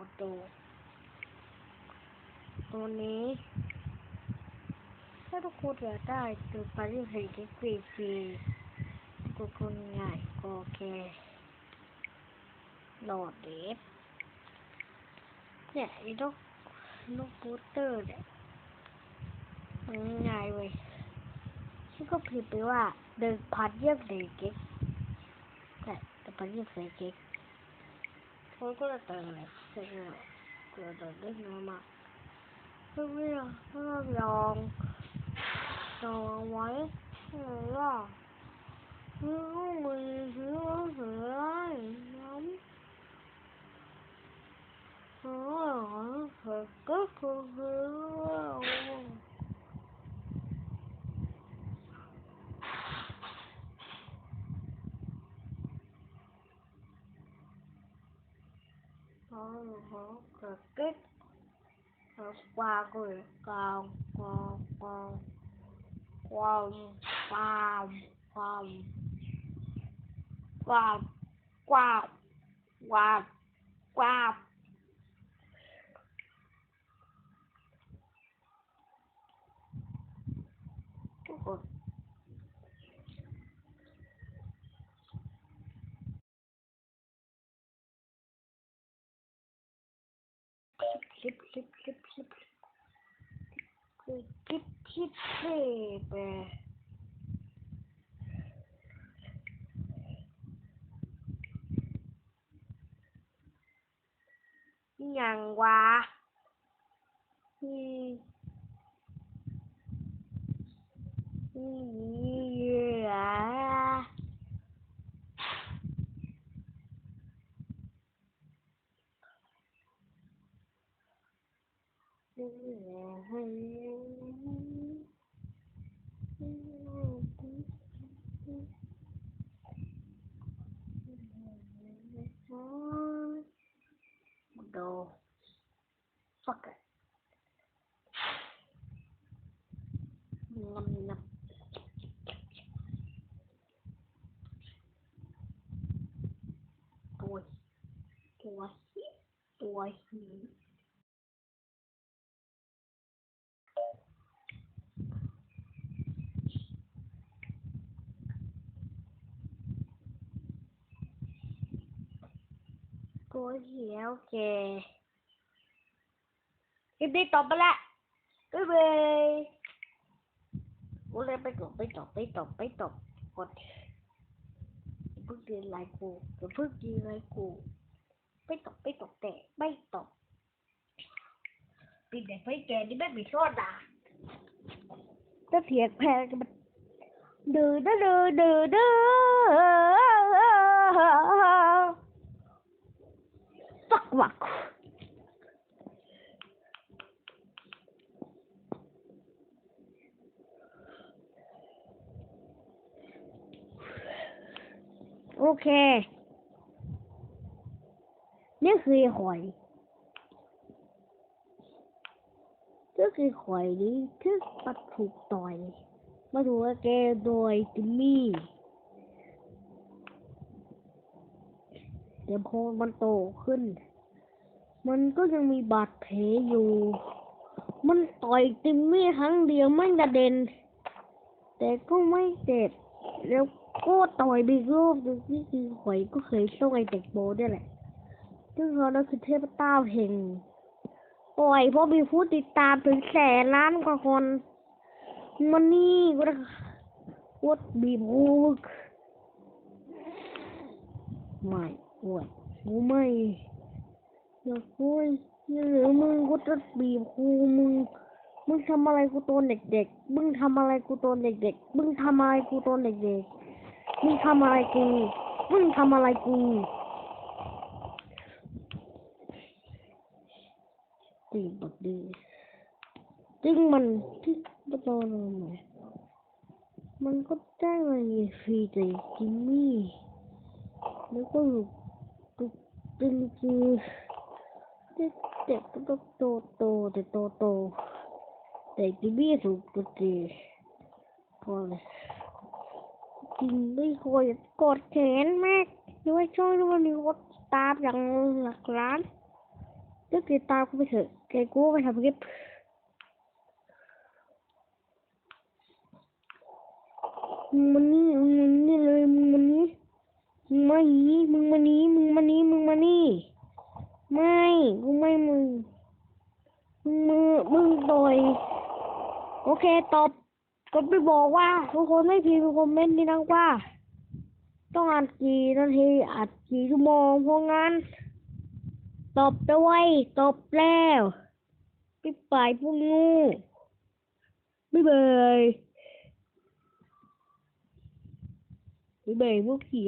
อโตตัวนี้ถ้าทุกคนอยากได้ตัวปาริเฮดฟรีฟรีก็คนง่ายก็แค่โหลดเดฟเนี่ยไอ้ลูกลูกบูเตอร์เนี่ยมันง่ายเว้ยชื่อก็ผิดไปว่าเดินพันเยี่ยมเลยเก๊กแต่เดินพันเยี่ยมเลยเก๊กผมก็จะเติมเลย rồi rồi rồi đấy nữa mà tôi biết là nó giòn giòn mấy rồi đó cứ có mười sữa sữa lắm sữa rồi thật cất cô hư hó cờ kích hó qua rồi con con con con con con con con con con Clip, clip, clip, clip, clip, clip, clip, clip, clip. อหย่างวะอืมอืม Go. Fucker. Nom, nom. Boy. Boy. Boy. หิตัวหิตัวเหียวแกคลิปนี้จบไปละบ๊ายบายกูเลยไปจบไปจบไปจบไปจบกดเพิ่งกินไลน์กูเพิ่งกินไลน์กูไปตบไปตบแต่ไม่ตบปิดเด็กไฟแกนี่ไม่มีโซดาจะเถียงแพงกันมันดื้อดื้อดื้อดื้อดื้อ fuck fuck โอเคนี่คือหอยนี่คือหอยนี้ที่ปัดถูกต่อย มาถูกแกโดยจิมมี่แต่พอมันโตขึ้น มันก็ยังมีบาดแผลอยู่ มันต่อยจิมมี่ครั้งเดียวไม่กระเด็น แต่ก็ไม่เจ็บ แล้ว ก็ต่อยไปอีรอบหนึงนี่คือหอยก็เคยส่งไอเด็กโบด้วยแหละ ซึ่งเขานั้นคือเทพเจ้าแห่งปล่อยเพราะมีผู้ติดตามถึงแสนล้านกว่าคน มันนี่ก็ได้วดบีบกูไม่อวยกูไม่อย่าคุยหรือมึงกูจะบีบกูมึง มึงทำอะไรกูตอนเด็กๆ มึงทำอะไรกูตอนเด็กๆ มึงทำอะไรกูตอนเด็กๆ มึงทำอะไรกูมึงทำอะไรกูตีบักดีจึงมันที่ประตูนไหนมันก็ได้มาฟรีใจกิมมี่แล้วก็อยู่ตึกตึงจือเด็กเด็กก็ต้องโตโตแต่โตโตแต่จิมมี่ถูกกตีพอเลย จริงไม่ควรจะกดแขนแม่ด้วยช่วยด้วยมีกดตามอย่างหลักล้านกติดตามกูไปเถอะแกกูไปทำคลิปมึงมานี่มึงมานี่เลยมึงมานี่มึงมานี่มึงมานี่มึงมานี่มึงมานี่ ไม่กูไม่มึงมึงมือมึงต่อยโอเคตอบ ก็ไปบอกว่าทุกคนไม่พิมพ์คอมเมนต์นี่นะว่า ต้องอัดกี่นาทีอัดกี่ชั่วโมงเพราะงั้นตบด้วยตบแล้วพี่ปลายพวกงูไม่เบยไม่เบยพวกผี